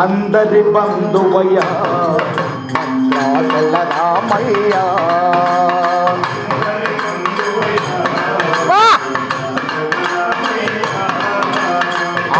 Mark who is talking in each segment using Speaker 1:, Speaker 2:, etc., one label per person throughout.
Speaker 1: అందరి బంధువయ్యా. రామయ్యా!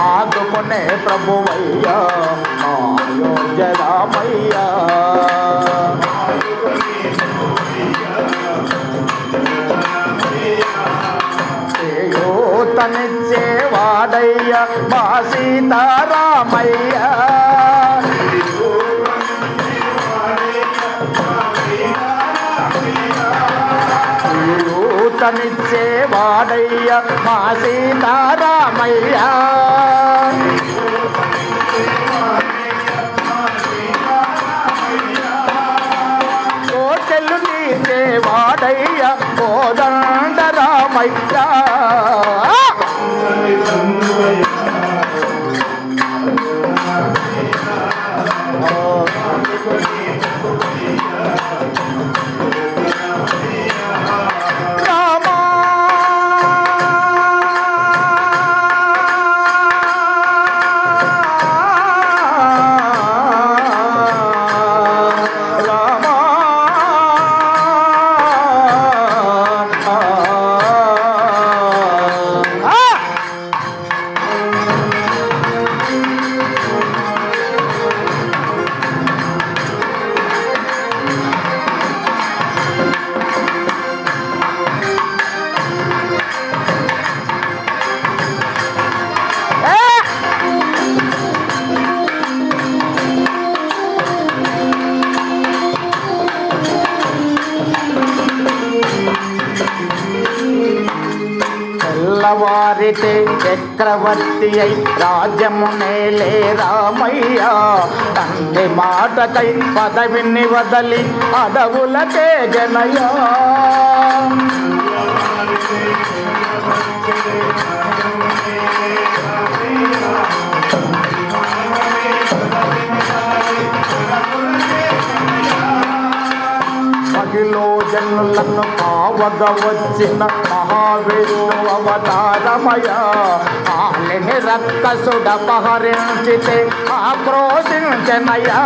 Speaker 1: ఆదుకునే ప్రభువయ్యా. అయోధ్య రామయ్యా. మా సీతారామయ్య. చేయూతనిచ్చేవాడయ్య మా సీతారామయ్య. కోటెలు నీచేవాడయ్య కోదండ తెల్లవారితే చక్రవర్తి అయి రాజ్యమునేలే రామయ్య. తండ్రి మాటకై పదవిని వదలి అడవులకే జనయ్యా మహిలో జనులను కావగ వచ్చిన విష్ణు అవతారమయ ఆలిని రక్కసుడ పహరించితే ఆక్రోశించనయా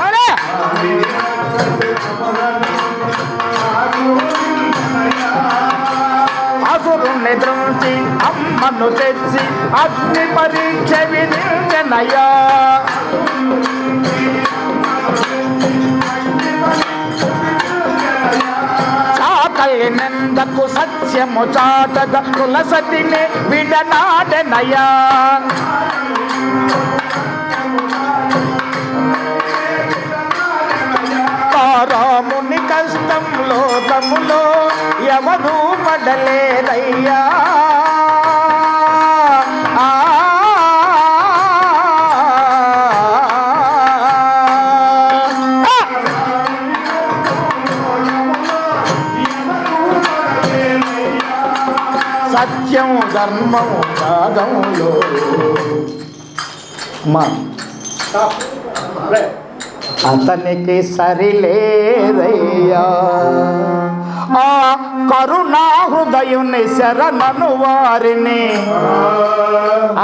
Speaker 1: అరే! అసురుణ్ణి దృంచి అమ్మను తెచ్చి అగ్ని పరీక్ష విధించనయ్యా. వినందకు సత్యము చాటగ కులసతిని విడనాడనయా రాముని కష్టంలో తములో ఎవరూ పడలేదయ్యా. సత్యం ధర్మం త్యాగములో మా. అతనికి సరిలేదయ్యా. ఆ కరుణా హృదయుని శరణను వారిని.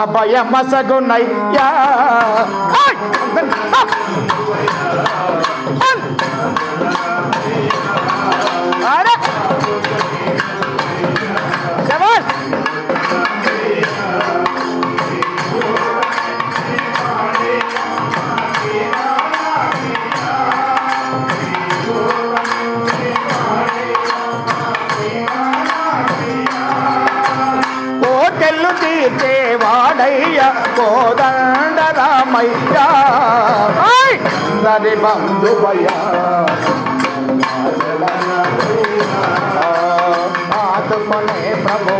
Speaker 1: అభయమసగునయ్యా తీర్చేవాడయ్య కోదండ రామయ్య! సరి బంధువయ్య. ఆత్మనే ప్రభువయ్య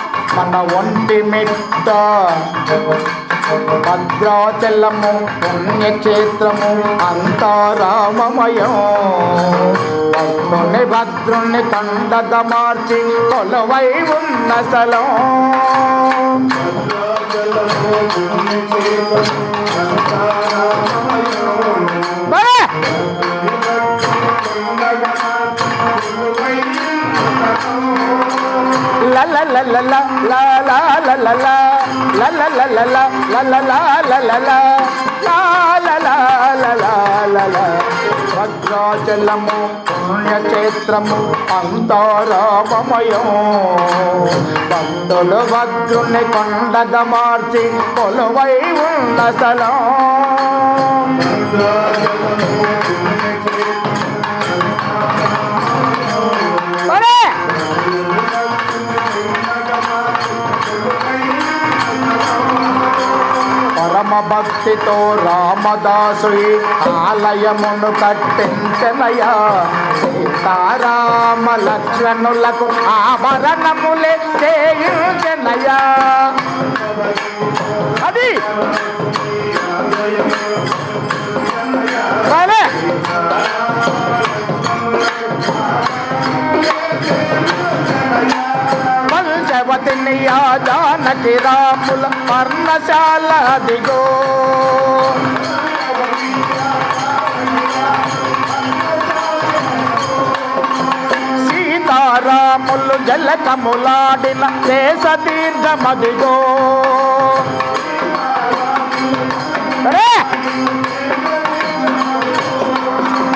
Speaker 1: మన ఒంటి మిట్ట భద్రాచలము పుణ్యక్షేత్రము అంతా రామమయం భక్తుని భద్రుణ్ణి కండగా మార్చి కొలవై ఉన్న స్థలం. బరే! భద్రాచలము పుణ్యక్షేత్రము అంతరామమయం భక్తులు భద్రుని కొండగా మార్చి కొలువై ఉన్న స్థలం. భక్తితో రామదాసు ఆలయమును కట్టించనయా సీతారామ లక్ష్మణులకు ఆభరణములే చేయించనయా అది మనకి రాముల పర్ణశాల దిగో సీతారాములు జలకములాడిన దేశ తీర్థమదిగో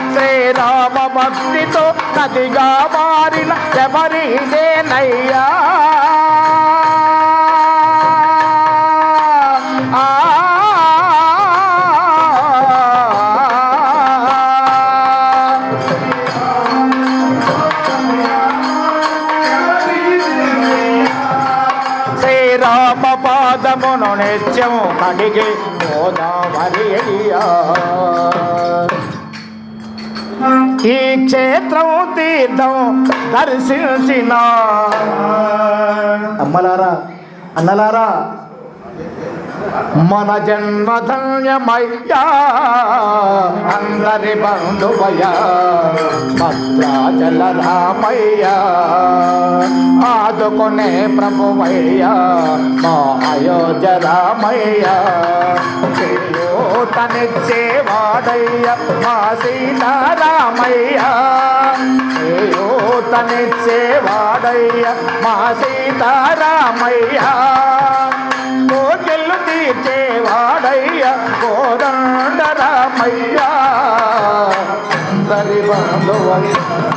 Speaker 1: శ్రీరామ భక్తితో నదిగా మారిన ఎవరిదేనయ్యా? నిత్యము కడిగి గోదావరి ఈ క్షేత్రం తీర్థం దర్శించిన. అమ్మలారా అన్నలారా మన జన్మ ధన్యమయ్యా. అందరి బంధువయ్యా. భద్రాచల రామయ్యా. ఆదుకునే ప్రభువయ్యా. మా అయోధ్య రామయ్యా. తనిచ్చేవాడయ్య మా సీతారామయ్యా. తనిచ్చేవాడయ్య మా సీతారామయ్యా. తీర్చేవాడయ్యా కోదండ రామయ్యా అందరి బంధువయ్యా